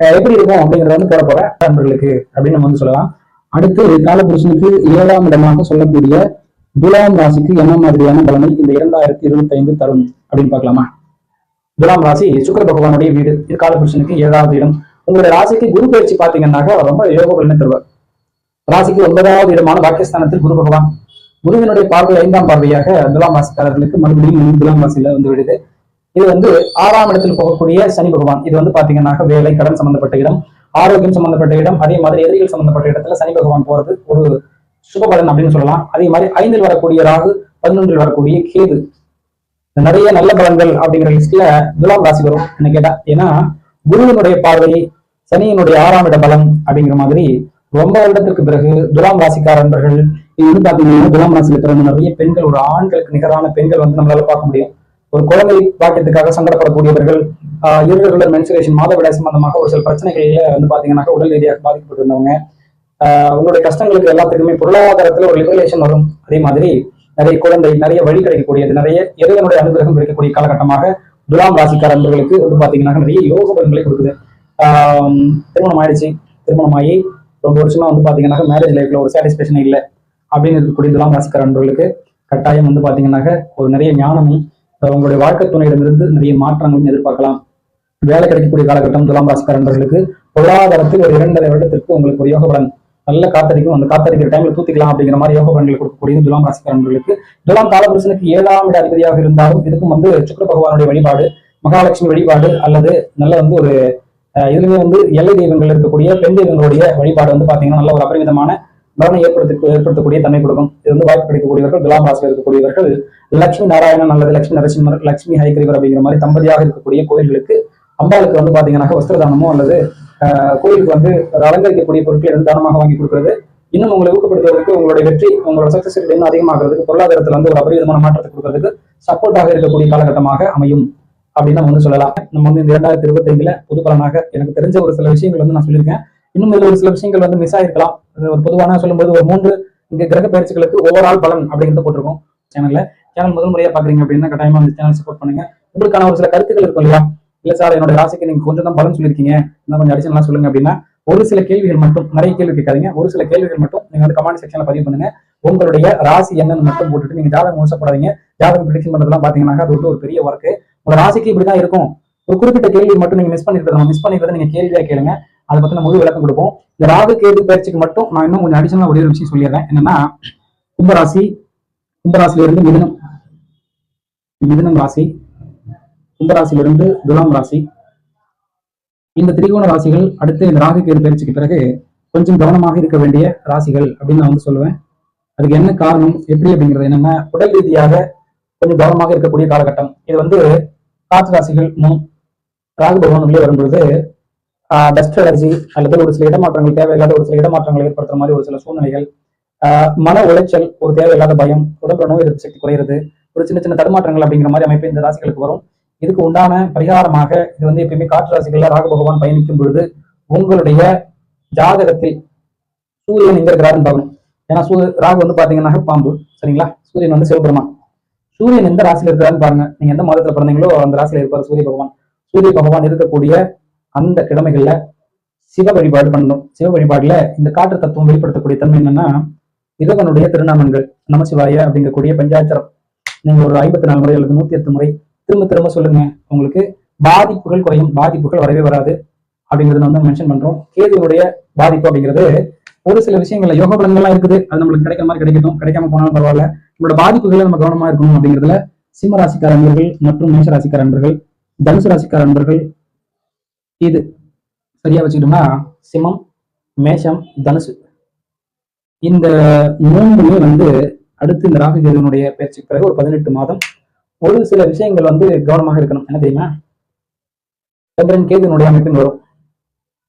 எப்படி இருக்கும் அப்படிங்கறத வந்து போட போறேன் நண்பர்களுக்கு அப்படின்னு நம்ம வந்து சொல்லலாம். அடுத்து காலபுருஷனுக்கு ஏழாம் இடமாக சொல்லக்கூடிய துலாம் ராசிக்கு என்ன மாதிரியான பலனை இந்த இரண்டாயிரத்தி இருபத்தி ஐந்து தரும் அப்படின்னு பார்க்கலாமா? துலாம் ராசி சுக்கர பகவானுடைய வீடு. இது காலபுருஷனுக்கு ஏழாவது இடம். உங்களுடைய ராசிக்கு குரு பயிற்சி பாத்தீங்கன்னாக்கா ரொம்ப யோக பலனை தருவார். ராசிக்கு ஒன்பதாவது இடமான பாகிஸ்தானத்தில் குரு பகவான். குருவினுடைய பார்வை ஐந்தாம் பார்வையாக துலாம் ராசிக்காரர்களுக்கு மறுபடியும் துலாம் ராசியில வந்து விடுது. இது வந்து ஆறாம் இடத்தில் போகக்கூடிய சனி பகவான். இது வந்து பாத்தீங்கன்னா வேலை கடன் சம்பந்தப்பட்ட இடம் ஆரோக்கியம் சம்பந்தப்பட்ட இடம் அதே மாதிரி எதிரிகள் சம்பந்தப்பட்ட இடத்துல சனி பகவான் போறது ஒரு சுப பலன் அப்படின்னு சொல்லலாம். அதே மாதிரி ஐந்தில் வரக்கூடிய ராகு பதினொன்றில் வரக்கூடிய கேது. நிறைய நல்ல பலன்கள் அப்படிங்கிற லிஸ்ட்ல துலாம் ராசி வரும் என்ன கேட்டா. ஏன்னா குருவினுடைய பார்வை சனியினுடைய ஆறாம் இட பலம் அப்படிங்கிற மாதிரி ரொம்ப வருடத்திற்கு பிறகு துலாம் ராசிக்கார நண்பர்கள் இது வந்து பாத்தீங்கன்னா துலாம் ராசியில பிறந்த நிறைய பெண்கள் ஒரு ஆண்களுக்கு நிகரான பெண்கள் வந்து நம்மளால பார்க்க முடியும். ஒரு குழந்தை பாக்கியத்துக்காக சங்கடப்படக்கூடியவர்கள் ஆஹ் மென்சுரேஷன் மாதவிடாய் சம்பந்தமாக ஒரு சில பிரச்சனைகள்ல வந்து பாத்தீங்கன்னா உடல் ரீதியாக பாதிக்கப்பட்டிருந்தவங்க. ஆஹ் உங்களுடைய கஷ்டங்களுக்கு எல்லாத்துக்குமே பொருளாதாரத்துல ஒரு லிபரேஷன் வரும். அதே மாதிரி நிறைய குழந்தை நிறைய வழி கிடைக்கக்கூடியது நிறைய இறைவனுடைய அனுகிரகம் கிடைக்கக்கூடிய காலகட்டமாக துலாம் ராசிக்கார நண்பர்களுக்கு வந்து பாத்தீங்கன்னா நிறைய யோக பலன்களை கொடுக்குது. ஆஹ் திருமணம் ஆயிடுச்சு. திருமணம் ஆகி ரொம்ப வருஷமா வந்து பாத்தீங்கன்னா மேரேஜ் லைஃப்ல ஒரு சாட்டிஸ்பேஷன் இல்லை. அப்படின்னு இருக்கக்கூடிய துலாம் ராசிக்கார நண்பர்களுக்கு கட்டாயம் வந்து பாத்தீங்கன்னாக்க ஒரு நிறைய ஞானமும் உங்களுடைய வாழ்க்கை துணையிடமிருந்து நிறைய மாற்றங்களும் எதிர்பார்க்கலாம். வேலை கிடைக்கக்கூடிய காலகட்டம் துலாம் ராசிக்கார நண்பர்களுக்கு பொருளாதாரத்தில் ஒரு இரண்டரை வருடத்திற்கு உங்களுக்கு ஒரு யோக பலன் நல்ல காத்தடிக்கும். அந்த காத்தடிக்கிற டைம்ல தூத்திக்கலாம் அப்படிங்கிற மாதிரி யோக பலன்களை கொடுக்கக்கூடிய துலாம் ராசிக்கார நண்பர்களுக்கு துலாம் காலபுருஷனுக்கு ஏழாம் இட அதிபதியாக இருந்தாலும் இதுக்கும் வந்து சுக்கிர பகவானுடைய வழிபாடு மகாலட்சுமி வழிபாடு அல்லது நல்ல வந்து ஒரு அஹ் இதுலயுமே வந்து எல்லை தெய்வங்கள் இருக்கக்கூடிய பெண் தெய்வங்களுடைய வழிபாடு வந்து பாத்தீங்கன்னா நல்ல ஒரு அபரிமிதமான பலனை ஏற்படுத்த ஏற்படுத்தக்கூடிய தன்மை கொடுக்கும். இது வந்து வாய்ப்பு கிடைக்கக்கூடியவர்கள் துலாம் ராசியில் இருக்கக்கூடியவர்கள் லட்சுமி நாராயணன் அல்லது லட்சுமி நரசிம்மர் லட்சுமி ஹைகிரிவர் அப்படிங்கிற மாதிரி தம்பதியாக இருக்கக்கூடிய கோயில்களுக்கு அம்பாளுக்கு வந்து பாத்தீங்கன்னா வஸ்திரதானமோ அல்லது கோயிலுக்கு வந்து அலங்கரிக்கக்கூடிய பொருட்கள் இருந்து தானமாக வாங்கி கொடுக்கிறது. இன்னும் உங்களை ஊக்கப்படுத்துவதற்கு உங்களுடைய வெற்றி உங்களோட சக்சஸ் ரேட் இன்னும் அதிகமாகிறதுக்கு பொருளாதாரத்தில் வந்து ஒரு அபரிவிதமான மாற்றத்தை கொடுக்கறதுக்கு சப்போர்ட்டாக இருக்கக்கூடிய காலகட்டமாக அமையும் அப்படின்னு நம்ம வந்து சொல்லலாம். நம்ம வந்து இந்த இரண்டாயிரத்தி இருபத்தி ஐந்துல பொது பலனாக எனக்கு தெரிஞ்ச ஒரு சில விஷயங்கள் வந்து நான் சொல்லியிருக்கேன். இன்னும் இதுல ஒரு சில விஷயங்கள் வந்து மிஸ் ஆயிருக்கலாம். ஒரு பொதுவான சொல்லும்போது ஒரு மூன்று இங்க கிரக பயிற்சிகளுக்கு ஓவரால் பலன் அப்படிங்கிறது போட்டிருக்கோம் சேனல்ல சேனல் முதல் முறையா பாக்குறீங்க அப்படின்னா கட்டாயமா அந்த சேனல் சப்போர்ட் பண்ணுங்க. உங்களுக்கான ஒரு சில கருத்துக்கள் இருக்கும் இல்லையா? இல்ல சார் என்னோட ராசிக்கு நீங்க கொஞ்சம் தான் பலன் சொல்லியிருக்கீங்க. இன்னும் கொஞ்சம் அடிஷனலா சொல்லுங்க அப்படின்னா ஒரு சில கேள்விகள் மட்டும் நிறைய கேள்வி கேட்காதீங்க. ஒரு சில கேள்விகள் மட்டும் நீங்க வந்து கமெண்ட் செக்ஷன்ல பதிவு பண்ணுங்க. உங்களுடைய ராசி என்னன்னு மட்டும் போட்டுட்டு நீங்க ஜாதகம் மோசப்படாதீங்க ஜாதகம் ப்ரிடிக்ஷன் பண்றதெல்லாம் பாத்தீங்கன்னா அது வந்து ஒரு பெரிய ஒர்க் உங்க ராசிக்கு இப்படிதான் இருக்கும். ஒரு குறிப்பிட்ட கேள்வி மட்டும் நீங்க மிஸ் பண்ணிருக்கணும் மிஸ் பண்ணிருக்கிறத நீங்க கேள்வியா கேளுங்க. அதை பத்தின முழு விளக்கம் கொடுப்போம். இந்த ராகு கேது பயிற்சிக்கு மட்டும் நான் இன்னும் கொஞ்சம் அடிஷனலா ஒரே ஒரு விஷயம் சொல்லிடுறேன். என்னன்னா கும்பராசி கும்பராசில இருந்து மிதுனம். மிதுனம் ராசி கும்பராசியிலிருந்து துலாம் ராசி. இந்த திரிகோண ராசிகள் அடுத்து இந்த ராகு கேது பயிற்சிக்கு பிறகு கொஞ்சம் கவனமாக இருக்க வேண்டிய ராசிகள் அப்படின்னு நான் வந்து சொல்லுவேன். அதுக்கு என்ன காரணம் எப்படி அப்படிங்கிறது என்னன்னா உடல் ரீதியாக கொஞ்சம் கவனமாக இருக்கக்கூடிய காலகட்டம். இது வந்து காற்று ராசிகள் ராகு பகவான் உள்ளே வரும்பொழுது டஸ்ட் அலர்ஜி அல்லது ஒரு சில இடமாற்றங்கள் தேவையில்லாத ஒரு சில இடமாற்றங்கள் ஏற்படுத்துற மாதிரி ஒரு சில சூழ்நிலைகள் ஆஹ் மன உளைச்சல் ஒரு தேவையில்லாத பயம் உடம்புல நோய் எதிர்ப்பு சக்தி குறையிறது ஒரு சின்ன சின்ன தடுமாற்றங்கள் அப்படிங்கிற மாதிரி அமைப்பு இந்த ராசிகளுக்கு வரும். இதுக்கு உண்டான பரிகாரமாக இது வந்து எப்பயுமே காற்று ராசிகள்ல ராக பகவான் பயணிக்கும் பொழுது உங்களுடைய ஜாதகத்தில் சூரியன் எங்க இருக்கிறாருன்னு பார்க்கணும். ஏன்னா சூ ராகு வந்து பாத்தீங்கன்னா பாம்பு சரிங்களா? சூரியன் வந்து சிவபெருமான். சூரியன் எந்த ராசியில இருக்கிறாருன்னு பாருங்க. நீங்க எந்த மாதத்துல பிறந்தீங்களோ அந்த ராசியில இருப்பாரு சூரிய பகவான். சூரிய பகவான் இருக்கக்கூடிய அந்த கிழமைகள்ல சிவ வழிபாடு பண்ணணும். சிவ வழிபாடுல இந்த காற்று தத்துவம் வெளிப்படுத்தக்கூடிய தன்மை என்னன்னா இறைவனுடைய திருநாமங்கள் நமசிவாய அப்படிங்கக்கூடிய பஞ்சாச்சரம் நீங்க ஒரு ஐம்பத்தி நாலு முறை அல்லது நூத்தி எட்டு முறை திரும்ப திரும்ப சொல்லுங்க. உங்களுக்கு பாதிப்புகள் குறையும். பாதிப்புகள் வரவே வராது அப்படிங்கறத வந்து மென்ஷன் பண்றோம். கேதுவுடைய பாதிப்பு அப்படிங்கிறது ஒரு சில விஷயங்கள்ல யோக பலன்கள்லாம் இருக்குது. அது நம்மளுக்கு கிடைக்கிற மாதிரி கிடைக்கட்டும். கிடைக்காம போனாலும் பரவாயில்ல. நம்மளோட பாதிப்புகளை நம்ம கவனமா இருக்கணும் அப்படிங்கிறதுல சிம்ம ராசிக்கார அன்பர்கள் மற்றும் மேஷ ராசிக்கார அன்பர்கள் தனுசு ராசிக்கார அன்பர்கள் இது. சரியா வச்சுக்கிட்டோம்னா சிம்மம் மேஷம் தனுசு. இந்த மூன்றுமே வந்து அடுத்து இந்த ராகு கேதுவனுடைய பயிற்சிக்கு பிறகு ஒரு பதினெட்டு மாதம் ஒரு சில விஷயங்கள் வந்து கவனமாக இருக்கணும். என்ன தெரியுமா? சந்திரன் கேதுனுடைய அமைப்பின் வரும்.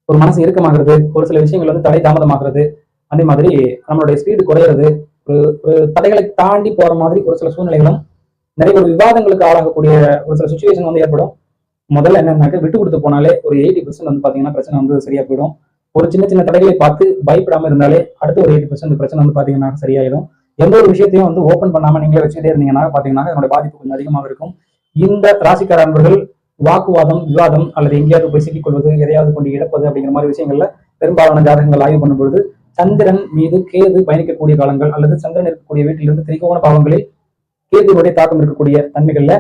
ஒரு மனசு இறுக்கமாகிறது ஒரு சில விஷயங்கள் வந்து தடை தாமதமாகிறது. அதே மாதிரி நம்மளுடைய ஸ்பீடு குறையிறது. ஒரு ஒரு தடைகளை தாண்டி போற மாதிரி ஒரு சில சூழ்நிலைகளும் நிறைய ஒரு விவாதங்களுக்கு ஆளாகக்கூடிய ஒரு சில சுச்சுவேஷன் வந்து ஏற்படும். முதல்ல என்னன்னாக்க விட்டு கொடுத்து போனாலே ஒரு எயிட்டி பர்சன்ட் வந்து பாத்தீங்கன்னா பிரச்சனை வந்து சரியா போயிடும். ஒரு சின்ன சின்ன தடைகளை பார்த்து பயப்படாம இருந்தாலே அடுத்த ஒரு எயிட்டி பர்சன்ட் பிரச்சனை வந்து பாத்தீங்கன்னா சரியாயிடும். எந்த ஒரு விஷயத்தையும் வந்து ஓப்பன் பண்ணாம நீங்களே வச்சுக்கிட்டே இருந்தீங்கன்னா பாத்தீங்கன்னா என்னோட பாதிப்பு கொஞ்சம் அதிகமாக இருக்கும். இந்த ராசிக்கார அன்பர்கள் வாக்குவாதம் விவாதம் அல்லது எங்கேயாவது போய் சிக்கிக்கொள்வது எதையாவது கொண்டு இழப்பது அப்படிங்கிற மாதிரி விஷயங்கள்ல பெரும்பாலான ஜாதகங்கள் ஆய்வு பண்ணும்பொழுது சந்திரன் மீது கேது பயணிக்கக்கூடிய காலங்கள் அல்லது சந்திரன் இருக்கக்கூடிய வீட்டிலிருந்து திரிகோண பாவங்களில் கேதுவுடைய தாக்கம் இருக்கக்கூடிய தன்மைகள்ல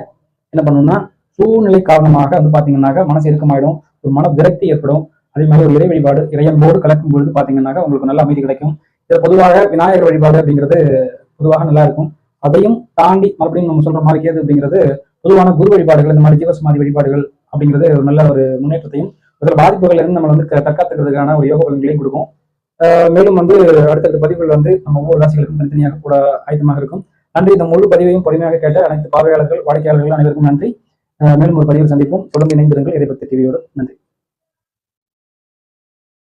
என்ன பண்ணணும்னா சூழ்நிலை காரணமாக வந்து பாத்தீங்கன்னாக்க மனசு இறுக்கமாயிடும் ஒரு மன விரக்தி ஏற்படும். அதே மாதிரி ஒரு இறை வழிபாடு இறையன்போடு கலக்கும் பொழுது பாத்தீங்கன்னாக்க உங்களுக்கு நல்ல அமைதி கிடைக்கும். இது பொதுவாக விநாயகர் வழிபாடு அப்படிங்கிறது பொதுவாக நல்லா இருக்கும். அதையும் தாண்டி மறுபடியும் நம்ம சொல்ற மாதிரி கேது அப்படிங்கிறது பொதுவான குரு வழிபாடுகள் இந்த மாதிரி ஜீவசமாதி வழிபாடுகள் அப்படிங்கிறது ஒரு நல்ல ஒரு முன்னேற்றத்தையும் அதில் பாதிப்புகள் இருந்து நம்ம வந்து க- தற்காத்துக்கிறதுக்கான ஒரு யோக பலன்களையும் கொடுக்கும். மேலும் வந்து அடுத்தடுத்த பதிவுகள் வந்து நம்ம ஒவ்வொரு ராசிகளுக்கும் தனித்தனியாக கூட ஆயத்தமாக இருக்கும். நன்றி. இந்த முழு பதிவையும் பொறுமையாக கேட்ட அனைத்து பார்வையாளர்கள் வாடிக்கையாளர்கள் அனைவருக்கும் நன்றி. மேலும் ஒரு பதிவில் சந்திப்போம். தொடர்ந்து இணைந்திருங்கள். இதை பற்றி டிவியோடு நன்றி.